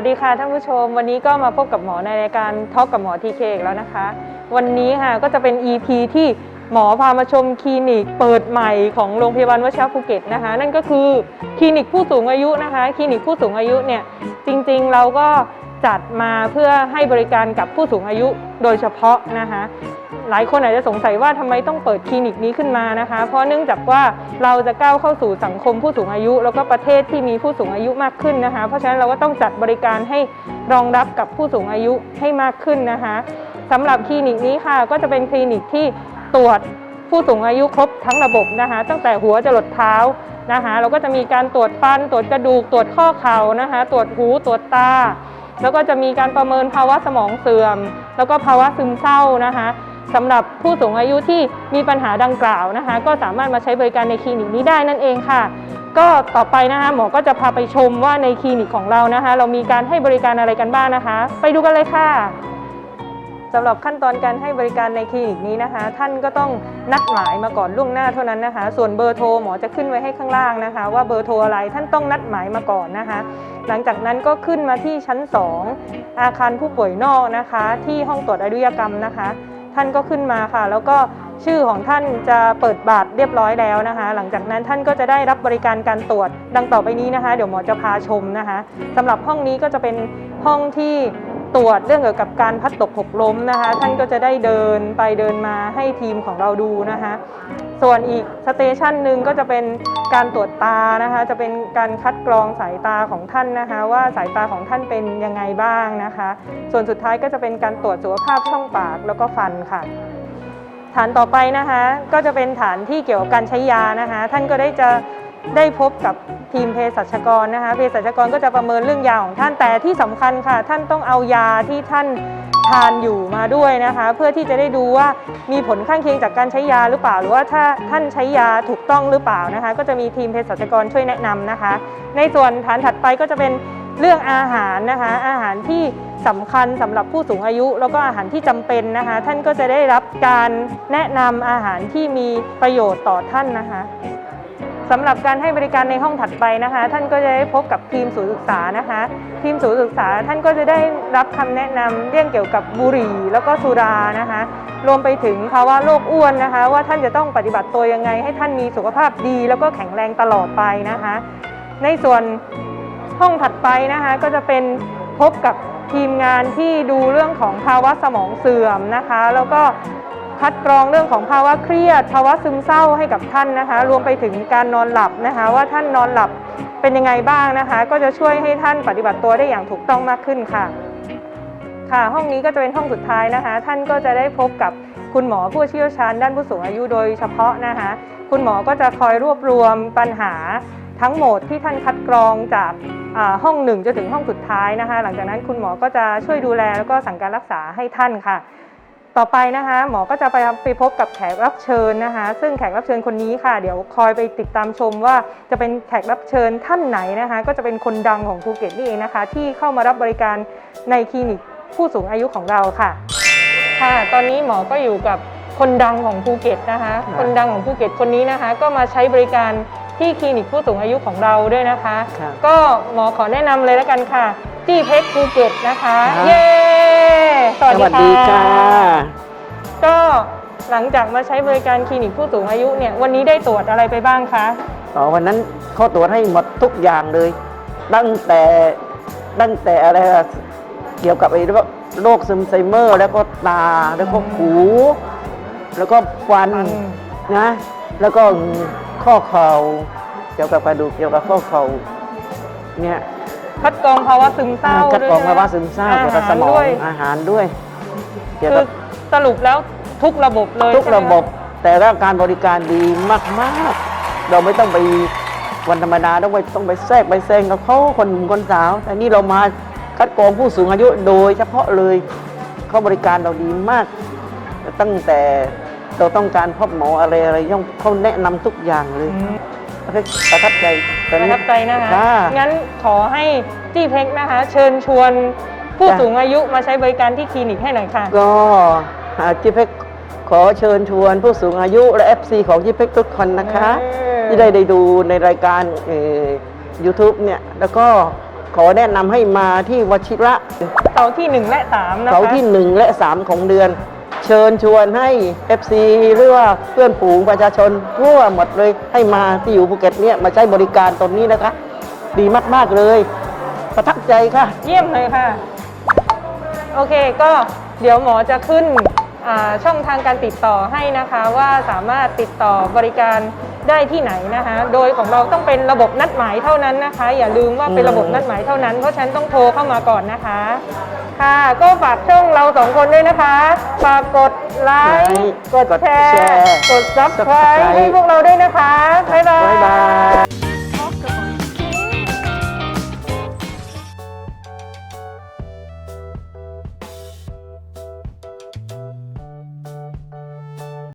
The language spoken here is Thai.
วัสดีค่ะท่านผู้ชม วันนี้ก็มาพบกับหมอในรายการทอ k กับหมอทีเคอีกแล้วนะคะ วันนี้ค่ะก็จะเป็น EP ที่หมอพามาชมคลินิกเปิดใหม่ของโรงพยาบาลวชิระภูเก็ตนะคะ นั่นก็คือคลินิกผู้สูงอายุนะคะคลินิกผู้สูงอายุเนี่ยจริงๆเราก็จัดมาเพื่อให้บริการกับผู้สูงอายุโดยเฉพาะนะคะ หลายคนอาจจะสงสัยว่าทำไมต้องเปิดคลินิกนี้ขึ้นมานะคะ เพราะเนื่องจากว่าเราจะก้าวเข้าสู่สังคมผู้สูงอายุ แล้วก็ประเทศที่มีผู้สูงอายุมากขึ้นนะคะ เพราะฉะนั้นเราก็ต้องจัดบริการให้รองรับกับผู้สูงอายุให้มากขึ้นนะคะสำหรับคลินิกนี้ค่ะ ก็จะเป็นคลินิกที่ตรวจผู้สูงอายุครบทั้งระบบนะคะ ตั้งแต่หัวจรดเท้านะคะเราก็จะมีการตรวจฟัน ตรวจกระดูก ตรวจข้อเข่านะคะ ตรวจหูตรวจตา แล้วก็จะมีการประเมินภาวะสมองเสื่อม แล้วก็ภาวะซึมเศร้านะคะ สำหรับผู้สูงอายุที่มีปัญหาดังกล่าวนะคะ ก็สามารถมาใช้บริการในคลินิกนี้ได้นั่นเองค่ะ ก็ต่อไปนะคะหมอก็จะพาไปชมว่าในคลินิกของเรานะคะ เรามีการให้บริการอะไรกันบ้างนะคะ ไปดูกันเลยค่ะสำหรับขั้นตอนการให้บริการในคลินิกนี้นะคะ ท่านก็ต้องนัดหมายมาก่อนล่วงหน้าเท่านั้นนะคะ ส่วนเบอร์โทรหมอจะขึ้นไว้ให้ข้างล่างนะคะ ว่าเบอร์โทรอะไรท่านต้องนัดหมายมาก่อนนะคะ หลังจากนั้นก็ขึ้นมาที่ชั้น 2 อาคารผู้ป่วยนอกนะคะ ที่ห้องตรวจอายุรกรรมนะคะ ท่านก็ขึ้นมาค่ะ แล้วก็ชื่อของท่านจะเปิดบัตรเรียบร้อยแล้วนะคะ หลังจากนั้นท่านก็จะได้รับบริการการตรวจดังต่อไปนี้นะคะ เดี๋ยวหมอจะพาชมนะคะสำหรับห้องนี้ก็จะเป็นห้องที่ ตรวจเรื่องเกี่ยวกับการพัดตกหกล้มนะคะ ท่านก็จะได้เดินไปเดินมาให้ทีมของเราดูนะคะ ส่วนอีกสเตชันหนึ่งก็จะเป็นการตรวจตานะคะ จะเป็นการคัดกรองสายตาของท่านนะคะ ว่าสายตาของท่านเป็นยังไงบ้างนะคะ ส่วนสุดท้ายก็จะเป็นการตรวจสุขภาพช่องปากแล้วก็ฟันค่ะฐานต่อไปนะคะก็จะเป็นฐานที่เกี่ยวกับการใช้ยานะคะ ท่านก็ได้จะ ได้พบกับทีมเภสัชกรนะคะเภสัชกรก็จะประเมินเรื่องยาของท่านแต่ที่สำคัญค่ะ ท่านต้องเอายาที่ท่านทานอยู่มาด้วยนะคะ เพื่อที่จะได้ดูว่ามีผลข้างเคียงจากการใช้ยาหรือเปล่า หรือว่าถ้าท่านใช้ยาถูกต้องหรือเปล่านะคะ ก็จะมีทีมเภสัชกรช่วยแนะนำนะคะ ในส่วนฐานถัดไปก็จะเป็นเรื่องอาหารนะคะ อาหารที่สำคัญสำหรับผู้สูงอายุ แล้วก็อาหารที่จำเป็นนะคะ ท่านก็จะได้รับการแนะนำอาหารที่มีประโยชน์ต่อท่านนะคะ สำหรับการให้บริการในห้องถัดไปนะคะ ท่านก็จะได้พบกับทีมศูนย์ศึกษานะคะ ทีมศูนย์ศึกษาท่านก็จะได้รับคำแนะนำเรื่องเกี่ยวกับบุหรี่แล้วก็สุรานะคะ รวมไปถึงภาวะโรคอ้วนนะคะ ว่าท่านจะต้องปฏิบัติตัวยังไง ให้ท่านมีสุขภาพดี แล้วก็แข็งแรงตลอดไปนะคะ ในส่วนห้องถัดไปนะคะก็จะเป็นพบกับทีมงานที่ดูเรื่องของภาวะสมองเสื่อมนะคะ แล้วก็ คัดกรองเรื่องของภาวะเครียด ภาวะซึมเศร้าให้กับท่านนะคะ รวมไปถึงการนอนหลับนะคะ ว่าท่านนอนหลับเป็นยังไงบ้างนะคะ ก็จะช่วยให้ท่านปฏิบัติตัวได้อย่างถูกต้องมากขึ้นค่ะ ค่ะ ห้องนี้ก็จะเป็นห้องสุดท้ายนะคะ ท่านก็จะได้พบกับคุณหมอผู้เชี่ยวชาญด้านผู้สูงอายุโดยเฉพาะนะคะ คุณหมอก็จะคอยรวบรวมปัญหาทั้งหมดที่ท่านคัดกรองจากห้องหนึ่งจนถึงห้องสุดท้ายนะคะ หลังจากนั้นคุณหมอก็จะช่วยดูแลแล้วก็สั่งการรักษาให้ท่านค่ะ ต่อไปนะคะ หมอก็จะไปไปพบกับแขกรับเชิญนะคะ ซึ่งแขกรับเชิญคนนี้ค่ะ เดี๋ยวคอยไปติดตามชมว่าจะเป็นแขกรับเชิญท่านไหนนะคะ ก็จะเป็นคนดังของภูเก็ตนี่เองนะคะ ที่เข้ามารับบริการในคลินิกผู้สูงอายุของเราค่ะ ค่ะ ตอนนี้หมอก็อยู่กับคนดังของภูเก็ตนะคะ คนดังของภูเก็ตคนนี้นะคะ ก็มาใช้บริการที่คลินิกผู้สูงอายุของเราด้วยนะคะครับก็หมอขอแนะนำเลยแล้วกันค่ะ จี้เพชรภูเก็ตนะคะครับเย้ สวัสสวัสดีดีค่ะค่ะ ก็หลังจากมาใช้บริการคลินิกผู้สูงอายุเนี่ยวันนี้ได้ตรวจอะไรไปบ้างคะอ๋อวันนั้นเขาตรวจให้หมดทุกอย่างเลย ตั้งแต่ตั้งแต่อะไรอะเกี่ยวกับไอ้โรคโรคซึมไซเมอร์ แล้วก็ตาแล้วก็หู แล้วก็ฟันฟันนะ แล้วก็ข้อเข่าเกี่ยวกับกระดูกเกี่ยวกับข้อเข่าเนี่ย คัดกรองภาวะซึมเศร้าคัดกรองด้วยภาวะซึมเศร้าอาเกี่ยวกับหารสมอด้งวยอาหารด้วยเกี่ยวคืกัอบสรุปแล้วทุกระบบเลยทุกใช่ไหมระบบ แต่ละการบริการดีมากๆ เราไม่ต้องไปวันธรรมดาต้องไปต้องไปแทรกไปแซงกับเขาคนหนุ่มคนสาวแต่นี่เรามาคัดกรองผู้สูงอายุโดยเฉพาะเลยเขาบริการเราดีมาก ตั้งแต่เราต้องการพบหมออะไรอะไรย่อมเขาแนะนำทุกอย่างเลยอืมประทับใจต ปอนระนี้ทับใจนะคะค่ะงั้นขอให้จี้เพชรนะคะ เชิญชวนผู้จ้ะสูงอายุมาใช้บริการที่คลินิกให้หน่อยค่ะ ก็อ่าจิเพกขอเชิญชวนผู้สูงอายุและ FC ของจิเพกทุกคนนะคะเออที่ได้ได้ดูในรายการยูทูบเนี่ย แล้วก็ขอแนะนำให้มาที่วชิระเสาร์ที่ 1 และ 3 นะคะเสาร์ที่ 1 และ 3 ของเดือน เชิญชวนให้ FC หรือว่าเพื่อนฝูงประชาชนทั่วหมดเลยให้มาที่อยู่ภูเก็ตเนี่ยมาใช้บริการตรงนี้นะคะ ดีมาก ๆ เลย ประทับใจค่ะ เยี่ยมเลยค่ะ โอเคก็เดี๋ยวหมอจะขึ้นอ่าช่องทางการติดต่อให้นะคะว่าสามารถติดต่อบริการ ได้ที่ไหนนะคะ โดยของเราต้องเป็นระบบนัดหมายเท่านั้นนะคะ อย่าลืมว่าเป็นระบบนัดหมายเท่านั้น เพราะฉะนันต้องโทรเข้ามาก่อนนะคะ ค่ะ ก็ฝากช่องเราสองคนด้วยนะคะฝากกดไลค์ กดแชร์ กด subscribe ให้พวกเราด้วยนะคะ บ๊ายบายบ๊ายบาย